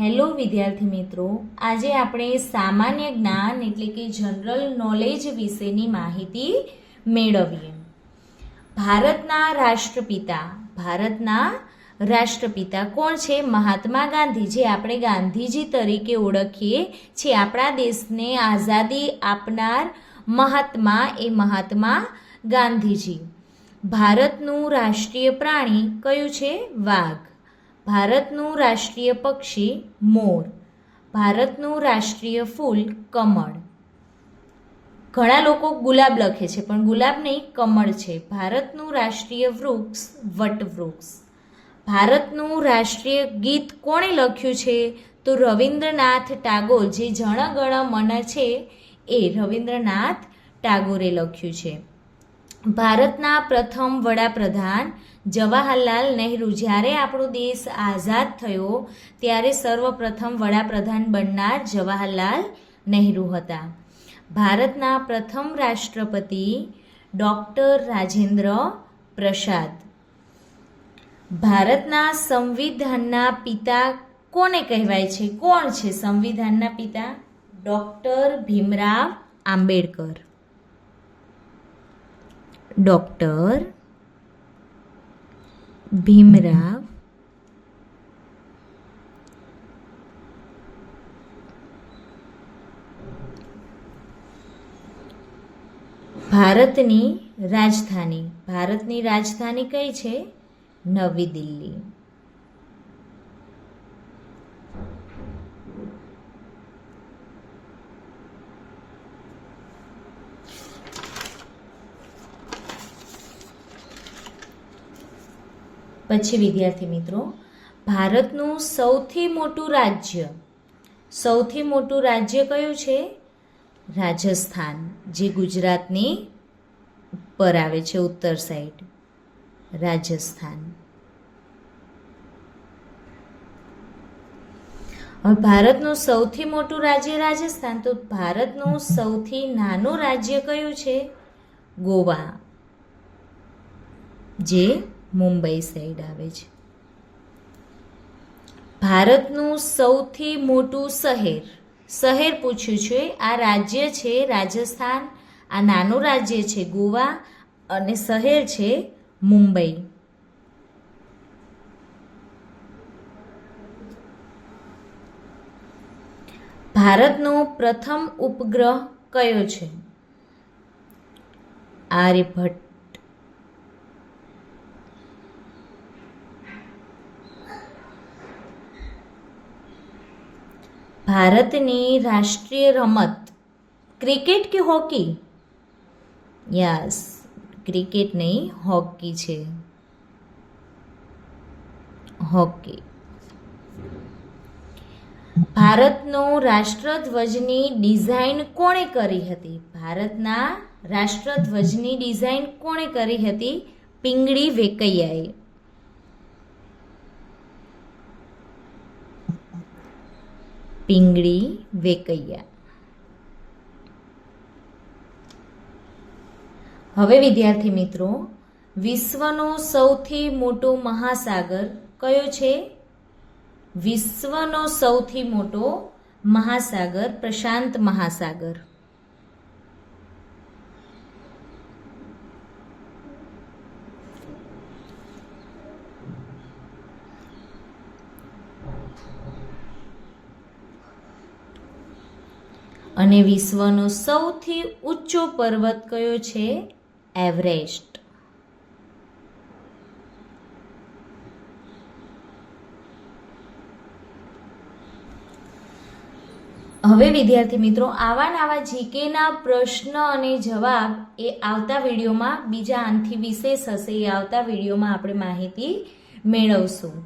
Hello વિદ્યાર્થી મિત્રો, આજે આપણે સામાન્ય જ્ઞાન એટલે કે જનરલ નોલેજ વિશેની માહિતી મેળવીએ. ભારતના રાષ્ટ્રપિતા ભારતના રાષ્ટ્રપિતા કોણ છે? મહાત્મા ગાંધી, જે આપણે ગાંધીજી તરીકે ઓળખીએ છીએ. આપણા દેશને આઝાદી આપનાર મહાત્મા એ મહાત્મા ગાંધીજી. ભારતનું રાષ્ટ્રીય પ્રાણી કયું છે? વાઘ. ભારતનું રાષ્ટ્રીય પક્ષી મોર. ભારતનું રાષ્ટ્રીય ફૂલ કમળ. ઘણા લોકો ગુલાબ લખે છે, પણ ગુલાબ નહીં, કમળ છે. ભારતનું રાષ્ટ્રીય વૃક્ષ વટવૃક્ષ. ભારતનું રાષ્ટ્રીય ગીત કોણે લખ્યું છે? તો રવિન્દ્રનાથ ટાગોર, જે જણ ગણ મન છે, એ રવિન્દ્રનાથ ટાગોરે લખ્યું છે. ભારતના પ્રથમ વડાપ્રધાન જવાહરલાલ નહેરુ. જ્યારે આપણો દેશ આઝાદ થયો, ત્યારે સર્વપ્રથમ વડાપ્રધાન બનનાર જવાહરલાલ નહેરુ હતા. ભારતના પ્રથમ રાષ્ટ્રપતિ ડૉક્ટર રાજેન્દ્ર પ્રસાદ. ભારતના સંવિધાનના પિતા કોને કહેવાય છે? કોણ છે સંવિધાનના પિતા? ડૉક્ટર ભીમરાવ આંબેડકર. ડૉક્ટર ભીમરાવ ભારતની રાજધાની. ભારતની રાજધાની કઈ છે? નવી દિલ્હી. પછી વિદ્યાર્થી મિત્રો, ભારતનું સૌથી મોટું રાજ્ય, સૌથી મોટું રાજ્ય કયું છે? રાજસ્થાન, જે ગુજરાતની ઉપર આવે છે, ઉત્તર સાઈડ રાજસ્થાન. હવે ભારતનું સૌથી મોટું રાજ્ય રાજસ્થાન, તો ભારતનું સૌથી નાનું રાજ્ય કયું છે? ગોવા, જે મુંબઈ સાઈડ આવે છે. ભારતનું સૌથી મોટું શહેર શહેર પૂછ્યું છે, આ રાજ્ય છે રાજસ્થાન, આ નાનું રાજ્ય છે ગોવા અને શહેર છે મુંબઈ. ભારતનો પ્રથમ ઉપગ્રહ કયો છે? આર્યભટ્ટ ભારતની રાષ્ટ્રીય રમત, ક્રિકેટ કે હોકી? યસ, ક્રિકેટ નહીં, હોકી છે. હોકી. ભારતનો રાષ્ટ્રધ્વજની ડિઝાઇન કોણે કરી હતી? ભારતના રાષ્ટ્રધ્વજની ડિઝાઇન કોણે કરી હતી? પિંગળી વેકૈયાએ. પિંગળી વેકૈયા હવે વિદ્યાર્થી મિત્રો, વિશ્વનો સૌથી મોટો મહાસાગર કયો છે? વિશ્વનો સૌથી મોટો મહાસાગર, પ્રશાંત મહાસાગર. અને વિશ્વનો સૌથી ઊંચો પર્વત કયો છે? એવરેસ્ટ. હવે વિદ્યાર્થી મિત્રો, આવા નવા જીકેના પ્રશ્ન અને જવાબ એ આવતા વિડીયોમાં બીજા આનથી વિશેષ હશે. એ આવતા વિડીયોમાં આપણે માહિતી મેળવશું.